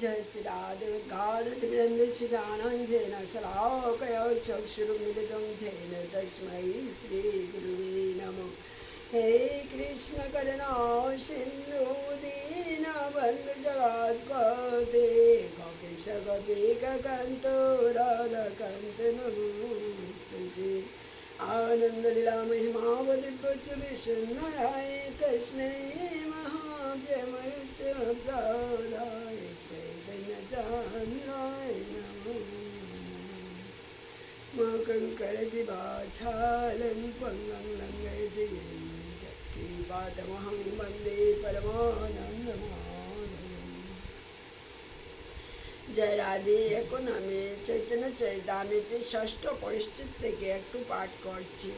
जय श्री राधे गाढतिमिरन्द श्रीगानञ्जेन शलाकया चक्षुरुमिलितं जेन तस्मै श्रीगुरुवे नमः हे कृष्ण करुणा सिन्धु दीनबन्धु जगत्पते कपिश कपिककन्त राधकन्त नमोस्तुते आनन्दलीला महिमावलिपच विष्णुराय तस्मै महाभ्यमस्य प्रदाय மூகம் கருதி வாசாலன் பங்கம் நங்கது சக்தி பாதமகம் এখন আমি চৈতন্য চৈতামিতে ষষ্ঠ পরিস্থিতি থেকে একটু পাঠ করছি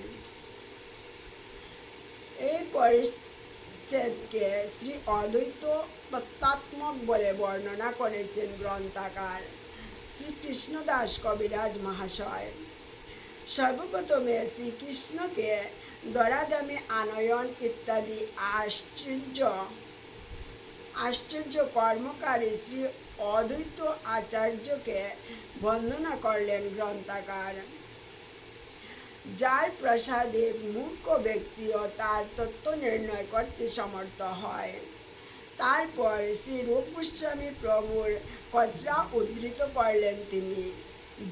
এই পরিচ্ছেদকে শ্রী অদ্বৈত তত্ত্বাত্মক বলে বর্ণনা করেছেন গ্রন্থাকার শ্রীকৃষ্ণদাস কবিরাজ মহাশয় সর্বপ্রথমে শ্রীকৃষ্ণকে দরাদামে আনয়ন ইত্যাদি আশ্চর্য আশ্চর্য কর্মকারী শ্রী অদ্বৈত আচার্যকে বন্দনা করলেন গ্রন্থাকার। যার প্রসাদে মূর্খ ব্যক্তিও তার তত্ত্ব নির্ণয় করতে সমর্থ হয়। তারপর শ্রী রূপ গোস্বামী প্রভুর কচরা উদ্ধৃত করলেন তিনি।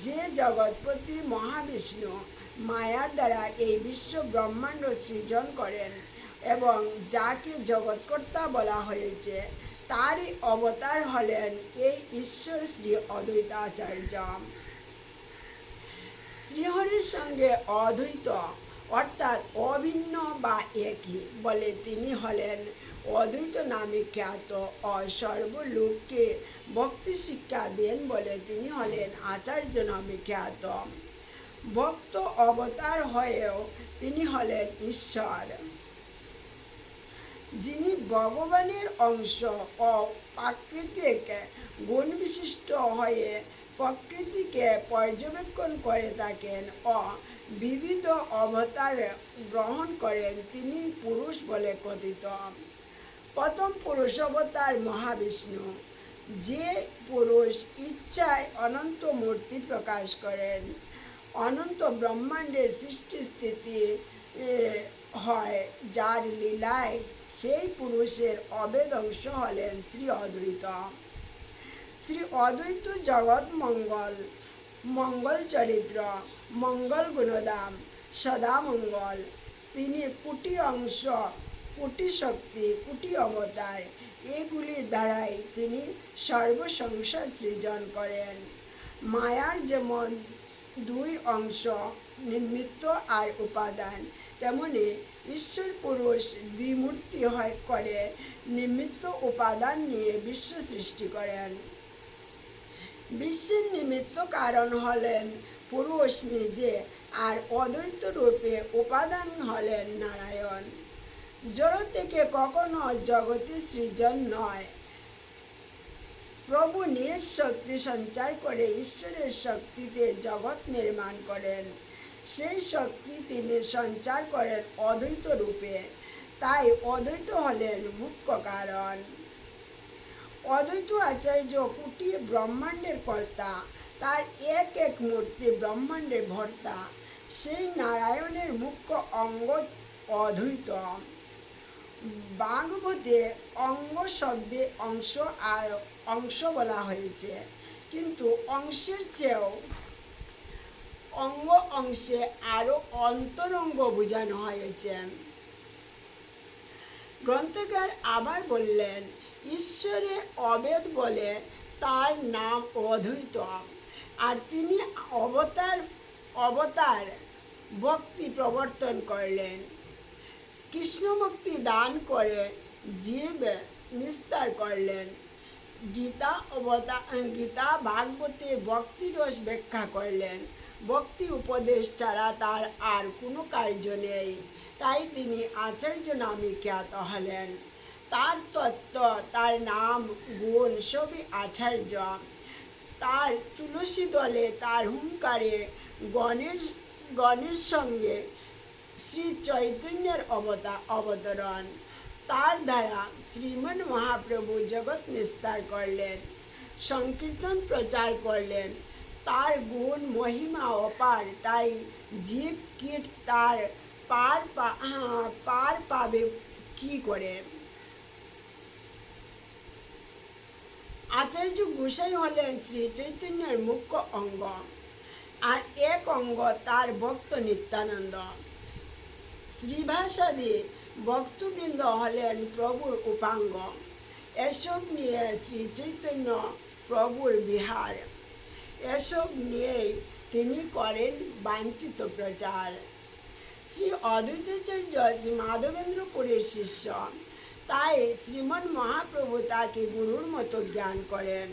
যে জগৎপতি মহাবিষ্ণু মায়ার দ্বারা এই বিশ্ব ব্রহ্মাণ্ড সৃজন করেন এবং যাকে জগৎকর্তা বলা হয়েছে, তারই অবতার হলেন এই ঈশ্বর শ্রী অদ্বৈতাচার্য। শ্রীহরির সঙ্গে অদ্বৈত অর্থাৎ অভিন্ন বা একই বলে তিনি হলেন অদ্বৈত নামে খ্যাত ও সর্বলোককে ভক্তি শিক্ষা দেন বলে তিনি হলেন আচার্য নামে খ্যাত ভক্ত অবতার হয়েও তিনি হলেন ঈশ্বর। যিনি ভগবানের অংশ ও প্রাকৃতিক গুণ বিশিষ্ট হয়ে প্রকৃতিকে পর্যবেক্ষণ করে থাকেন ও বিবিধ অবতার গ্রহণ করেন, তিনি পুরুষ বলে কথিত। প্রথম পুরুষ অবতার মহাবিষ্ণু। যে পুরুষ ইচ্ছায় অনন্ত মূর্তি প্রকাশ করেন। অনন্ত ব্রহ্মাণ্ডের সৃষ্টি স্থিতি হয়, যার লীলায় সেই পুরুষের অবেদ অংশ হলেন শ্রী অদ্বৈত। শ্রী অদ্বৈত জগৎ মঙ্গল মঙ্গল চরিত্র, মঙ্গল গুণদাম, সদা মঙ্গল। তিনি কুটি অংশ কুটি শক্তি কুটি অবতার এগুলির দ্বারাই তিনি সর্বসংসার সৃজন করেন। মায়ার যেমন দুই অংশ নিমিত্ত আর উপাদান, তেমনি ঈশ্বর পুরুষ দ্বিমূর্তি হয় করে নিমিত্ত উপাদান নিয়ে বিশ্ব সৃষ্টি করেন। বিশ্বের নিমিত্ত কারণ হলেন পুরুষ নিজে আর অদ্বৈত রূপে উপাদান হলেন নারায়ণ। জড় কখনো জগতের সৃজন নয়। প্রভু নিজ শক্তি সঞ্চার করে ঈশ্বরের শক্তিতে জগৎ নির্মাণ করেন। সেই শক্তি তিনি সঞ্চার করেন অদ্বৈত রূপে। তাই অদ্বৈত হলেন মুখ্য কারণ। অদ্বৈত আচার্য কুটি ব্রহ্মাণ্ডের কর্তা, তার এক এক মূর্তি ব্রহ্মাণ্ডের ভর্তা। সেই নারায়ণের মুখ্য অঙ্গ অদ্বৈত। ভাগবতে অঙ্গ শব্দে অংশ আর অংশ বলা হয়েছে। কিন্তু অংশের চেয়েও অঙ্গ অংশে আরও অন্তরঙ্গ বোঝানো হয়েছে। গ্রন্থকার আবার বললেন, ঈশ্বরে অবেদ বলে তার নাম অদ্বৈত। আর তিনি অবতার অবতার ভক্তি প্রবর্তন করলেন। কৃষ্ণ ভক্তি দান করে, জীব নিস্তার করলেন। গীতা অবতা গীতা ভাগবতে ভক্তি রস ব্যাখ্যা করলেন। ভক্তি উপদেশ ছাড়া তার আর কোনো কার্য নেই। তাই তিনি আচার্য নামে খ্যাত হলেন। তার তত্ত্ব, তার নাম, গুণ সবই আচার্য। তার তুলসী দলে তার হুঙ্কারে গণের গণের সঙ্গে শ্রী চৈতন্যের অবতা অবতরণ। তার দ্বারা শ্রীমন মহাপ্রভু জগৎ নিস্তার করলেন সংকীর্তন প্রচার করলেন। তার গুণ মহিমা অপার তাই জীব কীট তার পার আহ, পার পাবে কি করে? আচার্য গোসাই হলেন শ্রী চৈতন্যের মুখ্য অঙ্গ। আর এক অঙ্গ তার ভক্ত নিত্যানন্দ। শ্রীভাষাদি ভক্তবৃন্দ হলেন প্রভুর উপাঙ্গ এসব নিয়ে শ্রী চৈতন্য প্রভুর বিহার। এসব নিয়েই তিনি করেন বাঞ্ছিত প্রচার। শ্রী অদ্বৈতাচার্য শ্রী মাধবেন্দ্রপুরের শিষ্য। তাই শ্রীমন মহাপ্রভু তাকে গুরুর মতো জ্ঞান করেন।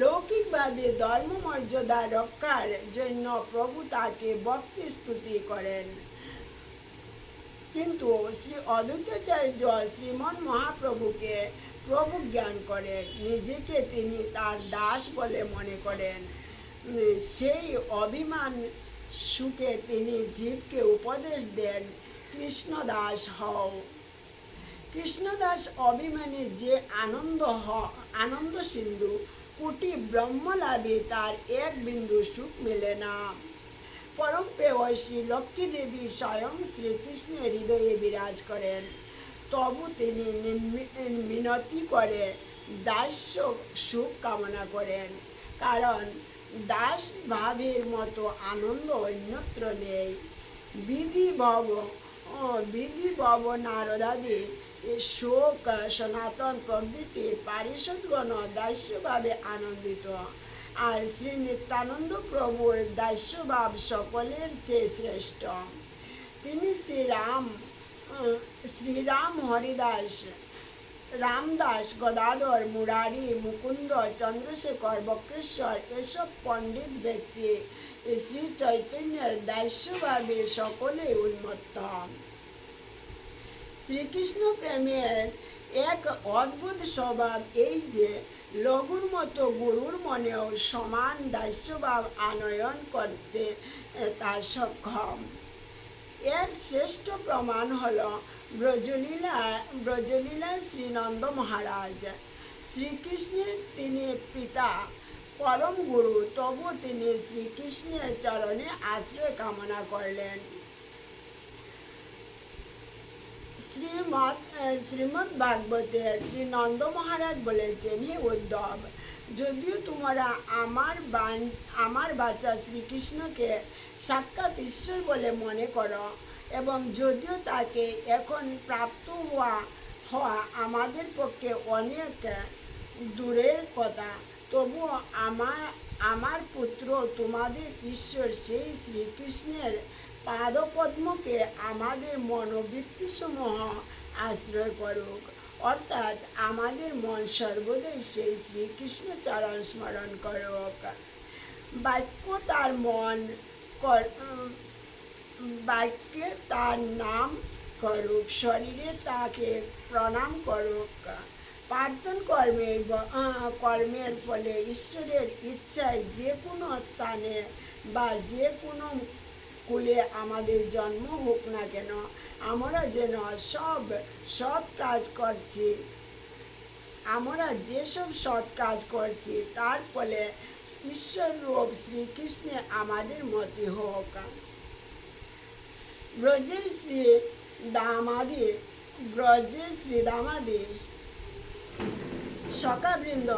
লৌকিকভাবে ধর্ম মর্যাদা রক্ষার জন্য প্রভু তাকে ভক্তি স্তুতি করেন। কিন্তু শ্রী অদ্বৈতাচার্য শ্রীমন মহাপ্রভুকে প্রভু জ্ঞান করেন, নিজেকে তিনি তার দাস বলে মনে করেন। সেই অভিমান সুখে তিনি জীবকে উপদেশ দেন, কৃষ্ণদাস হও। কৃষ্ণদাস অভিমানে যে আনন্দ হ, আনন্দ সিন্ধু কোটি ব্রহ্মলাভে তার এক বিন্দু সুখ মেলে না। পরম প্রেয়সী লক্ষ্মী দেবী স্বয়ং শ্রীকৃষ্ণের হৃদয়ে বিরাজ করেন। তবু তিনি মিনতি করে দাস্য সুখ কামনা করেন। কারণ দাস ভাবের মতো আনন্দ অন্যত্র নেই। বিধি ভব বিধি ভব নারদাদি শোক, সনাতন প্রভৃতি পারিষদগণ দাস্যভাবে আনন্দিত। আর শ্রী নিত্যানন্দ প্রভুর দাস্যভাব সকলের চেয়ে শ্রেষ্ঠ। তিনি শ্রীরাম শ্রীরাম হরিদাস, রামদাস, গদাধর, মুরারি, মুকুন্দ, চন্দ্রশেখর, বক্রেশ্বর এসব পণ্ডিত ব্যক্তি শ্রী চৈতন্যের দাস্যভাবে সকলে উন্মত্ত। শ্রীকৃষ্ণ প্রেমের এক অদ্ভুত স্বভাব, এই যে লঘুর মতো গুরুর মনেও সমান দাস্যভাব আনয়ন করতে তা সক্ষম। এর শ্রেষ্ঠ প্রমাণ হল ব্রজলীলা ব্রজলীলা শ্রীনন্দ মহারাজ। শ্রীকৃষ্ণের তিনি পিতা, পরম গুরু, তবু তিনি শ্রীকৃষ্ণের চরণে আশ্রয় কামনা করলেন। শ্রীমৎ শ্রীমৎ ভাগবতে শ্রী নন্দ মহারাজ বলেছেন, হে উদ্ধব, যদিও তোমরা আমার বান, আমার বাচ্চা শ্রীকৃষ্ণকে সাক্ষাৎ ঈশ্বর বলে মনে করো, এবং যদিও তাকে এখন প্রাপ্ত হওয়া হওয়া আমাদের পক্ষে অনেক দূরের কথা, তবুও আমার আমার পুত্র তোমাদের ঈশ্বর সেই শ্রীকৃষ্ণের পাদপদ্মকে আমাদের মনোবৃত্তিসমূহ আশ্রয় করুক। অর্থাৎ আমাদের মন সর্বদাই সেই শ্রীকৃষ্ণ চরণ স্মরণ করুক। বাক্য তার মন বাক্যে তার নাম করুক, শরীরে তাকে প্রণাম করুক। প্রার্থন কর্মে কর্মের ফলে ঈশ্বরের ইচ্ছায় যে কোনো স্থানে বা যে কোনো কুলে আমাদের জন্ম হোক না কেন, আমরা যেন সব, সৎ কাজ করছি। আমরা যেসব সৎ কাজ করছি, তার ফলে ঈশ্বর রূপ শ্রীকৃষ্ণে আমাদের মতে হোক। ব্রজের শ্রী দামাদি, ব্রজের শ্রী দামাদি, সকাবৃন্দ,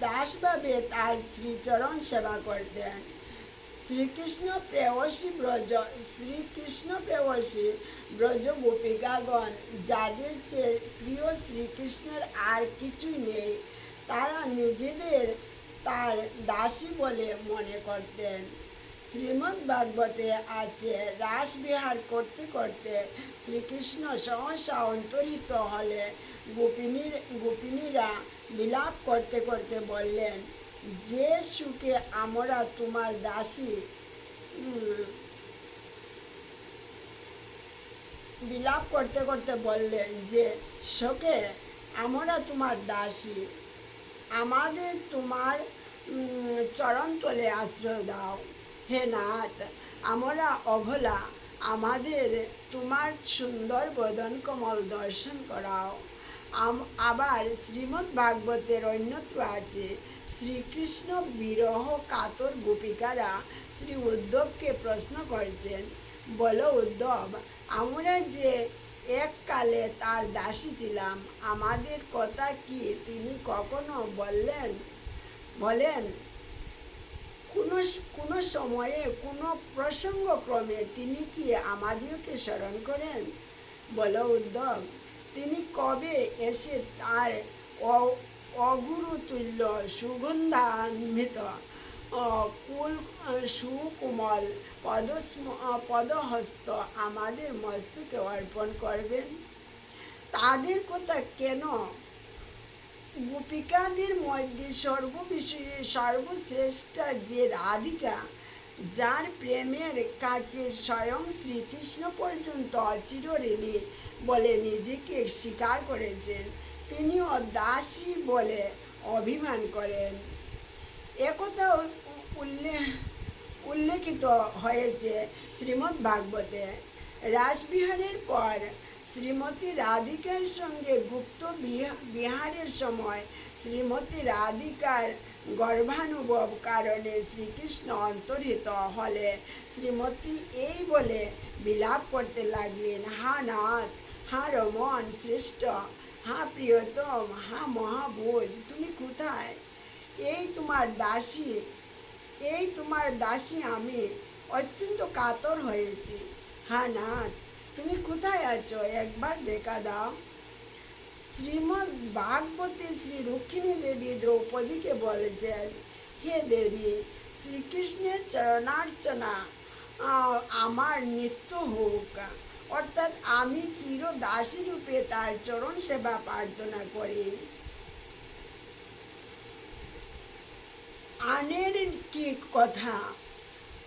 দাসভাবে তার শ্রীচরণ সেবা করতেন। শ্রীকৃষ্ণ প্রেয়সী ব্রজ, শ্রীকৃষ্ণ প্রেয়সী ব্রজ গোপিকাগণ, যাদের চেয়ে প্রিয় শ্রীকৃষ্ণের আর কিছুই নেই, তারা নিজেদের তার দাসী বলে মনে করতেন। শ্রীমদ্ ভাগবতে আছে, রাস বিহার করতে করতে শ্রীকৃষ্ণ সহসা অন্তরিত হলে গোপিনীর, গোপিনীরা বিলাপ করতে করতে বললেন যে সুখে আমরা তোমার দাসী বিলাপ করতে করতে বললেন যে শোকে আমরা তোমার দাসী আমাদের তোমার উম, চরণ তলে আশ্রয় দাও। হে নাথ আমরা অভলা আমাদের তোমার সুন্দর বদন কমল দর্শন করাও। আবার শ্রীমদ্ ভাগবতের অন্যত্র আছে শ্রীকৃষ্ণ বিরহ কাতর গোপিকারা শ্রী উদ্ধবকে প্রশ্ন করছেন, বল উদ্ধব, আমরা যে এককালে তার দাসী ছিলাম, আমাদের কথা কি তিনি কখনো বললেন? বলেন, কোনো কোনো সময়ে, কোনো প্রসঙ্গক্রমে তিনি কি আমাদেরকে স্মরণ করেন? বল উদ্ধব, তিনি কবে এসে তার অগুরুতুল্য সুগন্ধান্বিত কুল সুকুমল পদস্ম- পদহস্ত আমাদের মস্তকে অর্পণ করবেন। তাদের কথা কেন? গোপিকাদের মধ্যে সর্ববিষয়ে সর্বশ্রেষ্ঠ যে রাধিকা, যার প্রেমের কাছে স্বয়ং শ্রীকৃষ্ণ পর্যন্ত চিরঋণী বলে নিজেকে স্বীকার করেছেন তিনিও দাসী বলে অভিমান করেন। একথা উল্লেখ উল্লেখিত হয়েছে শ্রীমদ্ ভাগবতে। রাসবিহারের পর শ্রীমতী রাধিকার সঙ্গে গুপ্ত বিহা- বিহারের সময় শ্রীমতী রাধিকার গর্ভানুভব কারণে শ্রীকৃষ্ণ অন্তর্হিত হলে শ্রীমতী এই বলে বিলাপ করতে লাগলেন, হা নাথ, হা রমন শ্রেষ্ঠ। হা প্রিয়তম হা মহাভোজ তুমি কোথায়? এই তোমার দাসী, এই তোমার দাসী আমি অত্যন্ত কাতর হয়েছি। হ্যাঁ নাথ, তুমি কোথায় আছো? একবার দেখা দাও। শ্রীমৎ ভাগবতী শ্রী রুক্মিণী দেবী দ্রৌপদীকে বলেছেন, হে দেবী, শ্রীকৃষ্ণের চরণার্চনা আমার নিত্য হোক। অর্থাৎ আমি চির দাসী রূপে তার চরণ সেবা প্রার্থনা করি। আনের কি কথা?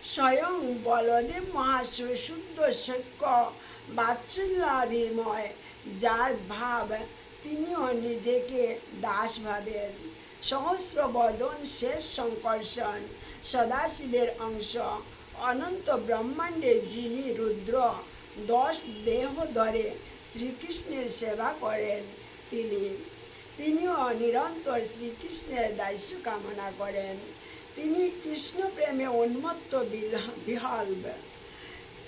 স্বয়ং বলদেব মহাশয় শুদ্ধ সৈক্য বাৎসল্যাদিময়, যার ভাব তিনিও নিজেকে দাস ভাবেন। সহস্র বদন শেষ সংকর্ষণ, সদাশিবের অংশ, অনন্ত ব্রহ্মাণ্ডের যিনি রুদ্র দশ দেহ ধরে শ্রীকৃষ্ণের সেবা করেন তিনি। তিনিও নিরন্তর শ্রীকৃষ্ণের দায়িত্ব কামনা করেন। তিনি কৃষ্ণ প্রেমে উন্মত্ত বিহ্বল।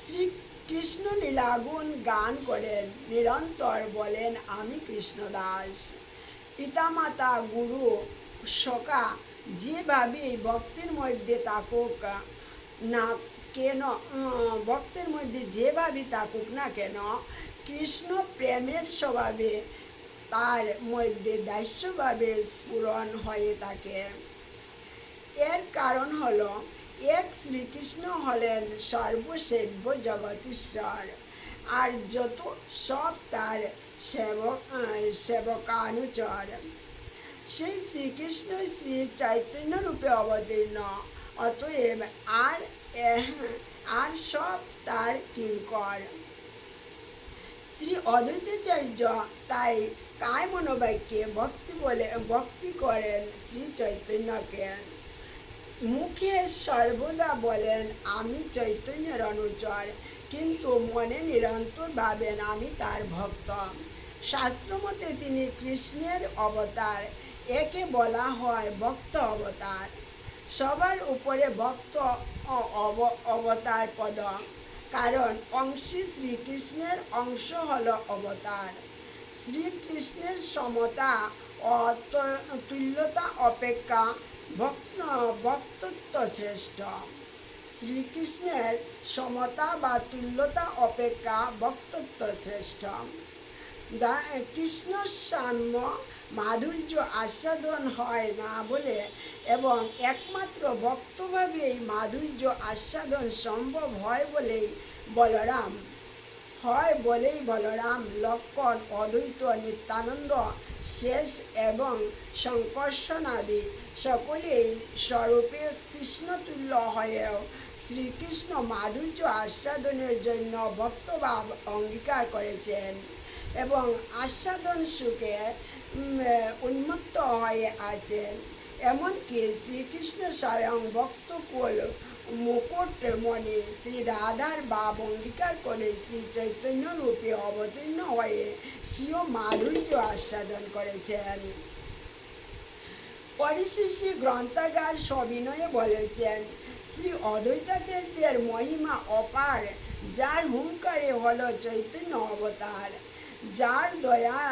শ্রী কৃষ্ণ লীলাগুণ গান করেন, নিরন্তর বলেন, আমি কৃষ্ণদাস। পিতামাতা, গুরু সকা যেভাবে ভক্তির মধ্যে থাকুক না কেন? ভক্তের মধ্যে যেভাবে থাকুক না কেন, কৃষ্ণ প্রেমের স্বভাবে তার মধ্যে দাস্যভাবে স্ফুরণ হয়ে থাকে। এর কারণ হলো, এক শ্রীকৃষ্ণ হলেন সর্বসেব্য জগতীশ্বর আর যত সব তার সেবক সেবকানুচর। সেই শ্রীকৃষ্ণ শ্রী চৈতন্য রূপে অবতীর্ণ, অতএব আর আর সব তার কিঙ্কর। শ্রী অদ্বৈতাচার্য তাই কায় মনোবাক্যে ভক্তি বলে, ভক্তি করেন শ্রী চৈতন্যকে মুখে সর্বদা বলেন, আমি চৈতন্যের অনুচর, কিন্তু মনে নিরন্তর ভাবেন আমি তার ভক্ত। শাস্ত্রমতে তিনি কৃষ্ণের অবতার, একে বলা হয় ভক্ত অবতার। সবার উপরে ভক্ত অব- অবতার পদ। কারণ অংশী শ্রীকৃষ্ণের অংশ হল অবতার। শ্রীকৃষ্ণের সমতা ও তুল্যতা অপেক্ষা ভক্ত, ভক্তত্ব শ্রেষ্ঠ। শ্রীকৃষ্ণের সমতা বা তুল্যতা অপেক্ষা ভক্তত্ব শ্রেষ্ঠ। কৃষ্ণ সাম্য মাধুর্য আস্বাদন হয় না বলে এবং একমাত্র ভক্তভাবেই মাধুর্য আস্বাদন সম্ভব হয় বলেই বলরাম, হয় বলেই বলরাম, লক্ষণ, অদ্বৈত, নিত্যানন্দ, শেষ এবং সংকর্ষণাদি সকলেই স্বরূপে কৃষ্ণতুল্য হয়েও শ্রীকৃষ্ণ মাধুর্য আস্বাদনের জন্য ভক্তভাব অঙ্গীকার করেছেন। এবং আস্বাদন সুখে উন্মুক্ত হয়ে আছেন এমনকি শ্রীকৃষ্ণ স্বয়ং ভক্তকুল মুকুট মনে শ্রী রাধার বাপ অঙ্গীকার করে শ্রী চৈতন্য রূপে অবতীর্ণ হয়ে স্বীয় মাধুর্য আস্বাদন করেছেন। পরিশেষে গ্রন্থাগার সবিনয়ে বলেছেন, শ্রী অদ্বৈতাচার্যের মহিমা অপার, যার হুঙ্কারে হল চৈতন্য অবতার। যার দয়া,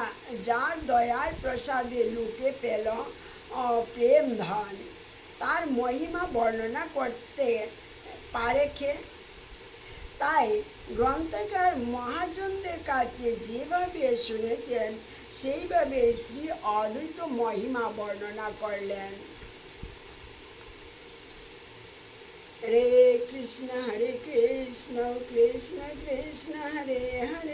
যার দয়ার প্রসাদে লোকে পেল প্রেম ধন। তার মহিমা বর্ণনা করতে পারে কে? তাই গ্রন্থকার মহাজনদের কাছে যেভাবে শুনেছেন, সেইভাবে শ্রী অদ্বৈত মহিমা বর্ণনা করলেন। হরে কৃষ্ণ হরে কৃষ্ণ কৃষ্ণ কৃষ্ণ, হরে হরে